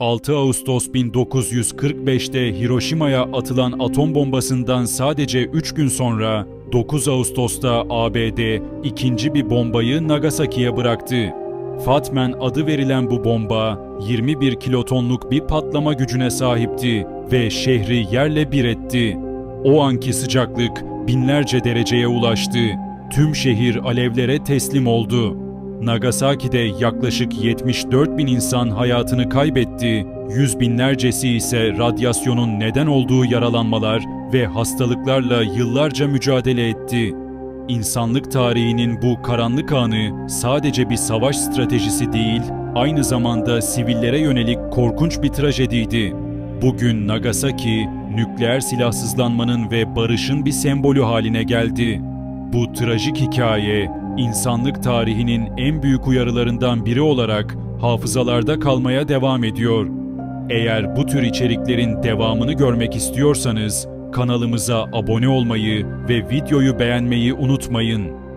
6 Ağustos 1945'te Hiroşima'ya atılan atom bombasından sadece 3 gün sonra 9 Ağustos'ta ABD ikinci bir bombayı Nagasaki'ye bıraktı. Fatmen adı verilen bu bomba 21 kilotonluk bir patlama gücüne sahipti ve şehri yerle bir etti. O anki sıcaklık binlerce dereceye ulaştı. Tüm şehir alevlere teslim oldu. Nagasaki'de yaklaşık 74 bin insan hayatını kaybetti, yüz binlercesi ise radyasyonun neden olduğu yaralanmalar ve hastalıklarla yıllarca mücadele etti. İnsanlık tarihinin bu karanlık anı sadece bir savaş stratejisi değil, aynı zamanda sivillere yönelik korkunç bir trajediydi. Bugün Nagasaki, nükleer silahsızlanmanın ve barışın bir sembolü haline geldi. Bu trajik hikaye, insanlık tarihinin en büyük uyarılarından biri olarak hafızalarda kalmaya devam ediyor. Eğer bu tür içeriklerin devamını görmek istiyorsanız kanalımıza abone olmayı ve videoyu beğenmeyi unutmayın.